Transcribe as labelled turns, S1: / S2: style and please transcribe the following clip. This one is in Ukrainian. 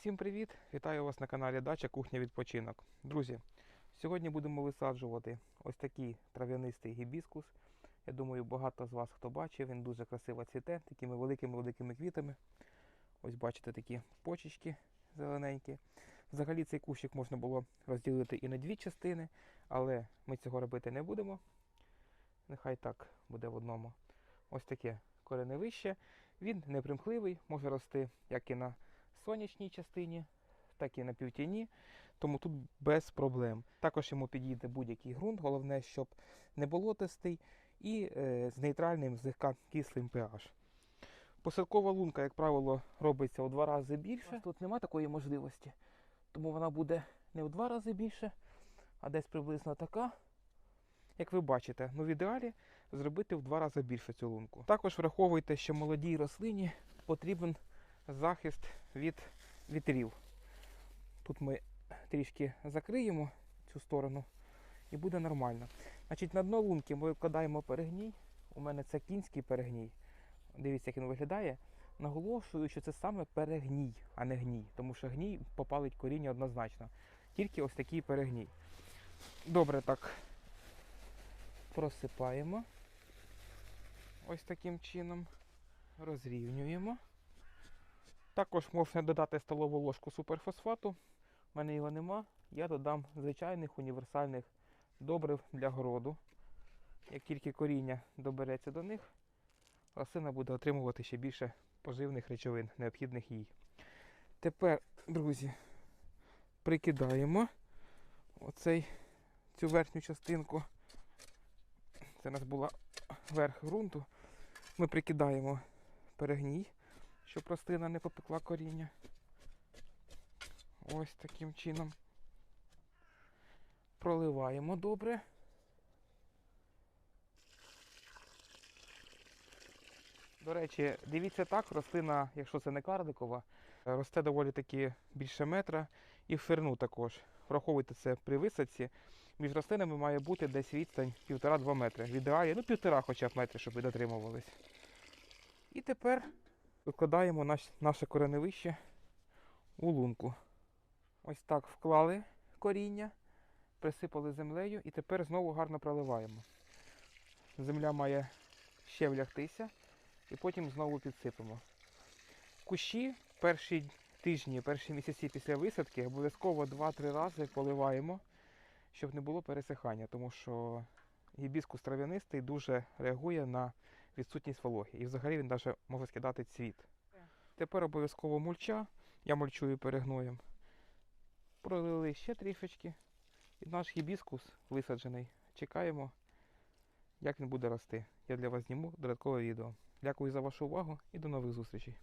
S1: Всім привіт! Вітаю вас на каналі Дача Кухня Відпочинок. Друзі, сьогодні будемо висаджувати ось такий трав'янистий гібіскус. Я думаю, багато з вас хто бачив, він дуже красиво цвіте, такими великими великими квітами. Ось бачите такі почечки зелененькі. Взагалі цей кущик можна було розділити і на дві частини, але ми цього робити не будемо. Нехай так буде в одному. Ось таке кореневище. Він непримхливий, може рости як і на сонячній частині, так і на півтіні, тому тут без проблем. Також йому підійде будь-який ґрунт, головне, щоб не болотистий і е, з нейтральним злегка кислим pH. Посадкова лунка, як правило, робиться у два рази більше. Тут немає такої можливості, тому вона буде не в два рази більше, а десь приблизно така. Як ви бачите, ну в ідеалі зробити в два рази більше цю лунку. Також враховуйте, що молодій рослині потрібен захист від вітрів. Тут ми трішки закриємо цю сторону і буде нормально. Значить, на дно лунки ми вкладаємо перегній. У мене це кінський перегній. Дивіться, як він виглядає. Наголошую, що це саме перегній, а не гній, тому що гній попалить коріння однозначно. Тільки ось такий перегній. Добре, так. Просипаємо. Ось таким чином. Розрівнюємо. Також можна додати столову ложку суперфосфату. У мене його нема. Я додам звичайних універсальних добрив для городу. Як тільки коріння добереться до них, рослина буде отримувати ще більше поживних речовин, необхідних їй. Тепер, друзі, прикидаємо оцей, цю верхню частинку. Це у нас була верх ґрунту. Ми прикидаємо перегній щоб рослина не попекла коріння. Ось таким чином. Проливаємо добре. До речі, дивіться так, рослина, якщо це не карликова, росте доволі таки більше метра і в ферну також. Враховуйте це при висадці. Між рослинами має бути десь відстань 1,5-2 метри. В ідеалі, ну півтора хоча б метри, щоб ви дотримувались. І тепер викладаємо наш, наше кореневище у лунку. Ось так вклали коріння, присипали землею і тепер знову гарно проливаємо. Земля має ще влягтися і потім знову підсипемо. Кущі перші тижні, перші місяці після висадки обов'язково 2-3 рази поливаємо, щоб не було пересихання, тому що гібіскус трав'янистий дуже реагує на відсутність вологи. І взагалі він навіть може скидати цвіт. Тепер обов'язково мульча. Я мульчую перегноєм. Пролили ще трішечки. І наш гібіскус висаджений. Чекаємо, як він буде рости. Я для вас зніму додаткове відео. Дякую за вашу увагу і до нових зустрічей.